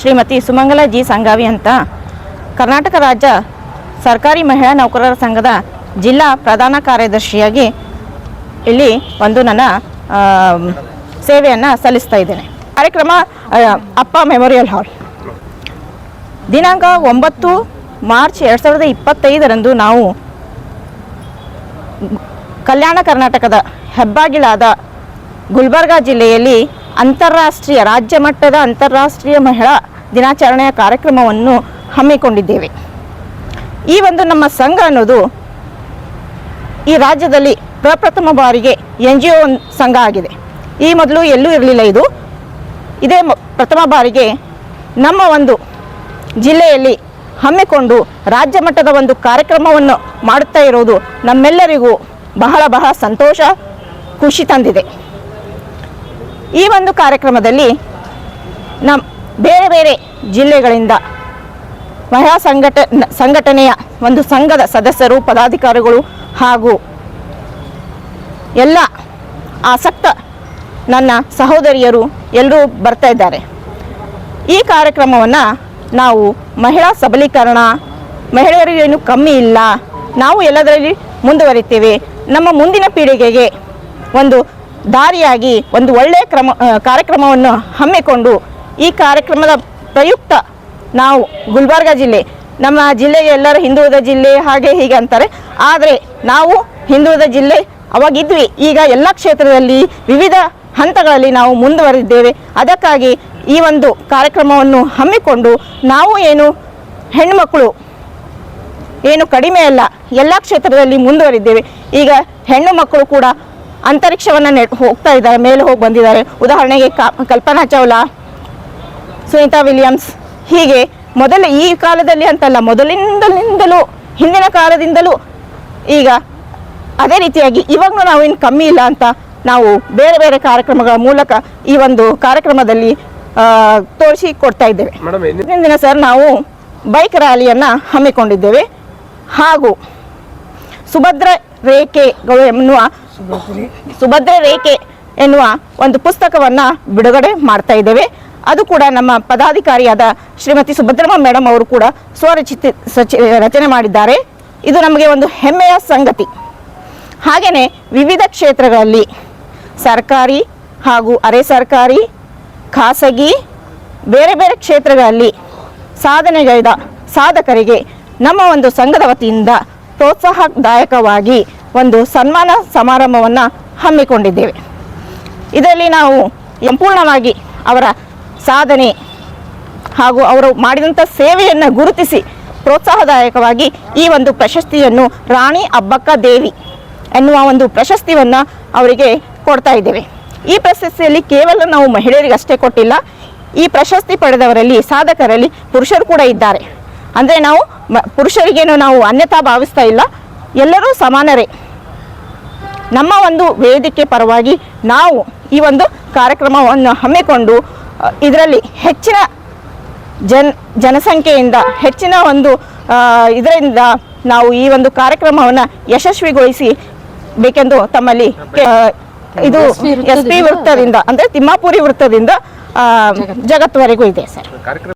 ಶ್ರೀಮತಿ ಸುಮಂಗಲ G Sangavi ಅಂತ. ಕರ್ನಾಟಕ ರಾಜ್ಯ ಸರ್ಕಾರಿ ಮಹಿಳಾ ನೌಕರರ ಸಂಘದ ಜಿಲ್ಲಾ ಪ್ರಧಾನ ಕಾರ್ಯದರ್ಶಿಯಾಗಿ ಇಲ್ಲಿ ಒಂದು ನನ್ನ ಸೇವೆಯನ್ನು ಸಲ್ಲಿಸ್ತಾ ಇದ್ದೇನೆ. ಕಾರ್ಯಕ್ರಮ ಅಪ್ಪ ಮೆಮೋರಿಯಲ್ ಹಾಲ್ ದಿನಾಂಕ ಒಂಬತ್ತು ಮಾರ್ಚ್ ಎರಡು ಸಾವಿರದ ಇಪ್ಪತ್ತೈದರಂದು ನಾವು ಕಲ್ಯಾಣ ಕರ್ನಾಟಕದ ಹೆಬ್ಬಾಗಿಲಾದ ಗುಲ್ಬರ್ಗಾ ಜಿಲ್ಲೆಯಲ್ಲಿ ಅಂತಾರಾಷ್ಟ್ರೀಯ, ರಾಜ್ಯ ಮಟ್ಟದ ಅಂತಾರಾಷ್ಟ್ರೀಯ ಮಹಿಳಾ ದಿನಾಚರಣೆಯ ಕಾರ್ಯಕ್ರಮವನ್ನು ಹಮ್ಮಿಕೊಂಡಿದ್ದೇವೆ. ಈ ಒಂದು ನಮ್ಮ ಸಂಘ ಅನ್ನೋದು ಈ ರಾಜ್ಯದಲ್ಲಿ ಪ್ರಪ್ರಥಮ ಬಾರಿಗೆ ಎನ್ ಜಿ ಒ ಸಂಘ ಆಗಿದೆ. ಈ ಮೊದಲು ಎಲ್ಲೂ ಇರಲಿಲ್ಲ ಇದು. ಇದೇ ಪ್ರಥಮ ಬಾರಿಗೆ ನಮ್ಮ ಒಂದು ಜಿಲ್ಲೆಯಲ್ಲಿ ಹಮ್ಮಿಕೊಂಡು ರಾಜ್ಯ ಮಟ್ಟದ ಒಂದು ಕಾರ್ಯಕ್ರಮವನ್ನು ಮಾಡುತ್ತಾ ಇರುವುದು ನಮ್ಮೆಲ್ಲರಿಗೂ ಬಹಳ ಬಹಳ ಸಂತೋಷ, ಖುಷಿ ತಂದಿದೆ. ಈ ಒಂದು ಕಾರ್ಯಕ್ರಮದಲ್ಲಿ ನಮ್ಮ ಬೇರೆ ಬೇರೆ ಜಿಲ್ಲೆಗಳಿಂದ ಮಹಿಳಾ ಸಂಘಟ, ಸಂಘಟನೆಯ ಒಂದು ಸಂಘದ ಸದಸ್ಯರು, ಪದಾಧಿಕಾರಿಗಳು ಹಾಗೂ ಎಲ್ಲ ಆಸಕ್ತ ನನ್ನ ಸಹೋದರಿಯರು ಎಲ್ಲರೂ ಬರ್ತಾ ಇದ್ದಾರೆ. ಈ ಕಾರ್ಯಕ್ರಮವನ್ನು ನಾವು ಮಹಿಳಾ ಸಬಲೀಕರಣ, ಮಹಿಳೆಯರಿಗೆ ಏನು ಕಮ್ಮಿ ಇಲ್ಲ, ನಾವು ಎಲ್ಲದರಲ್ಲಿ ಮುಂದುವರಿತೇವೆ. ನಮ್ಮ ಮುಂದಿನ ಪೀಳಿಗೆಗೆ ಒಂದು ದಾರಿಯಾಗಿ ಒಂದು ಒಳ್ಳೆಯ ಕ್ರಮ ಕಾರ್ಯಕ್ರಮವನ್ನು ಹಮ್ಮಿಕೊಂಡು ಈ ಕಾರ್ಯಕ್ರಮದ ಪ್ರಯುಕ್ತ ನಾವು ಗುಲ್ಬರ್ಗ ಜಿಲ್ಲೆ, ನಮ್ಮ ಜಿಲ್ಲೆಗೆ ಎಲ್ಲರೂ ಹಿಂದುಳಿದ ಜಿಲ್ಲೆ ಹಾಗೆ ಹೀಗೆ ಅಂತಾರೆ. ಆದರೆ ನಾವು ಹಿಂದುಳಿದ ಜಿಲ್ಲೆ ಅವಾಗಿದ್ವಿ. ಈಗ ಎಲ್ಲ ಕ್ಷೇತ್ರದಲ್ಲಿ ವಿವಿಧ ಹಂತಗಳಲ್ಲಿ ನಾವು ಮುಂದುವರೆದಿದ್ದೇವೆ. ಅದಕ್ಕಾಗಿ ಈ ಒಂದು ಕಾರ್ಯಕ್ರಮವನ್ನು ಹಮ್ಮಿಕೊಂಡು ನಾವು ಏನು ಹೆಣ್ಣುಮಕ್ಕಳು ಏನು ಕಡಿಮೆ ಅಲ್ಲ, ಎಲ್ಲ ಕ್ಷೇತ್ರದಲ್ಲಿ ಮುಂದುವರಿದ್ದೇವೆ. ಈಗ ಹೆಣ್ಣು ಮಕ್ಕಳು ಕೂಡ ಅಂತರಿಕ್ಷವನ್ನು ನೆ ಹೋಗ್ತಾ ಇದ್ದಾರೆ ಮೇಲೆ ಹೋಗಿ ಬಂದಿದ್ದಾರೆ. ಉದಾಹರಣೆಗೆ ಕಲ್ಪನಾ ಚಾವ್ಲಾ ಸುನೀತಾ ವಿಲಿಯಮ್ಸ್ ಹೀಗೆ ಮೊದಲ ಈ ಕಾಲದಲ್ಲಿ ಅಂತಲ್ಲ ಮೊದಲಿಂದಲಿಂದಲೂ ಹಿಂದಿನ ಕಾಲದಿಂದಲೂ ಈಗ ಅದೇ ರೀತಿಯಾಗಿ ಇವಾಗಲೂ ನಾವು ಇನ್ನು ಕಮ್ಮಿ ಇಲ್ಲ ಅಂತ ನಾವು ಬೇರೆ ಬೇರೆ ಕಾರ್ಯಕ್ರಮಗಳ ಮೂಲಕ ಈ ಒಂದು ಕಾರ್ಯಕ್ರಮದಲ್ಲಿ ತೋರಿಸಿ ಕೊಡ್ತಾ ಇದ್ದೇವೆ. ಹಿಂದಿನ ದಿನ ಸರ್ ನಾವು ಬೈಕ್ ರ್ಯಾಲಿಯನ್ನು ಹಮ್ಮಿಕೊಂಡಿದ್ದೇವೆ. ಹಾಗೂ ಸುಭದ್ರ ರೇಖೆಗಳು ಎನ್ನುವ ಸುಭದ್ರ. ರೇಖೆ ಎನ್ನುವ ಒಂದು ಪುಸ್ತಕವನ್ನ ಬಿಡುಗಡೆ ಮಾಡ್ತಾ ಇದ್ದೇವೆ. ಅದು ಕೂಡ ನಮ್ಮ ಪದಾಧಿಕಾರಿಯಾದ ಶ್ರೀಮತಿ ಸುಭದ್ರಮ್ಮ ಮೇಡಮ್ ಅವರು ಕೂಡ ಸ್ವರಚಿತ ರಚನೆ ಮಾಡಿದ್ದಾರೆ. ಇದು ನಮಗೆ ಒಂದು ಹೆಮ್ಮೆಯ ಸಂಗತಿ. ಹಾಗೆಯೇ ವಿವಿಧ ಕ್ಷೇತ್ರಗಳಲ್ಲಿ ಸರ್ಕಾರಿ ಹಾಗೂ ಅರೆ ಸರ್ಕಾರಿ, ಖಾಸಗಿ, ಬೇರೆ ಬೇರೆ ಕ್ಷೇತ್ರಗಳಲ್ಲಿ ಸಾಧನೆಗೈದ ಸಾಧಕರಿಗೆ ನಮ್ಮ ಒಂದು ಸಂಘದ ವತಿಯಿಂದ ಪ್ರೋತ್ಸಾಹದಾಯಕವಾಗಿ ಒಂದು ಸನ್ಮಾನ ಸಮಾರಂಭವನ್ನು ಹಮ್ಮಿಕೊಂಡಿದ್ದೇವೆ. ಇದರಲ್ಲಿ ನಾವು ಸಂಪೂರ್ಣವಾಗಿ ಅವರ ಸಾಧನೆ ಹಾಗೂ ಅವರು ಮಾಡಿದಂಥ ಸೇವೆಯನ್ನು ಗುರುತಿಸಿ ಪ್ರೋತ್ಸಾಹದಾಯಕವಾಗಿ ಈ ಒಂದು ಪ್ರಶಸ್ತಿಯನ್ನು ರಾಣಿ ಅಬ್ಬಕ್ಕ ದೇವಿ ಎನ್ನುವ ಒಂದು ಪ್ರಶಸ್ತಿಯನ್ನು ಅವರಿಗೆ ಕೊಡ್ತಾ ಇದ್ದೇವೆ. ಈ ಪ್ರಶಸ್ತಿಯಲ್ಲಿ ಕೇವಲ ನಾವು ಮಹಿಳೆಯರಿಗೆ ಅಷ್ಟೇ ಕೊಟ್ಟಿಲ್ಲ, ಈ ಪ್ರಶಸ್ತಿ ಪಡೆದವರಲ್ಲಿ, ಸಾಧಕರಲ್ಲಿ ಪುರುಷರು ಕೂಡ ಇದ್ದಾರೆ. ಅಂದರೆ ನಾವು ಪುರುಷರಿಗೇನು ನಾವು ಅನ್ಯತಾ ಭಾವಿಸ್ತಾ ಇಲ್ಲ ಎಲ್ಲರೂ ಸಮಾನರೇ. ನಮ್ಮ ಒಂದು ವೇದಿಕೆ ಪರವಾಗಿ ನಾವು ಈ ಒಂದು ಕಾರ್ಯಕ್ರಮವನ್ನು ಹಮ್ಮಿಕೊಂಡು ಇದರಲ್ಲಿ ಹೆಚ್ಚಿನ ಜನ್ ಜನಸಂಖ್ಯೆಯಿಂದ ಹೆಚ್ಚಿನ ಒಂದು ಇದರಿಂದ ನಾವು ಈ ಒಂದು ಕಾರ್ಯಕ್ರಮವನ್ನು ಯಶಸ್ವಿಗೊಳಿಸಿ ಬೇಕೆಂದು ತಮ್ಮಲ್ಲಿ ಇದು ಎಸ್ ಪಿ ವೃತ್ತದಿಂದ. ಅಂದರೆ ತಿಮ್ಮಾಪುರಿ ವೃತ್ತದಿಂದ ಆ, ಜಗತ್ವರೆಗೂ ಇದೆ ಸರ್. ಕಾರ್ಯಕ್ರಮ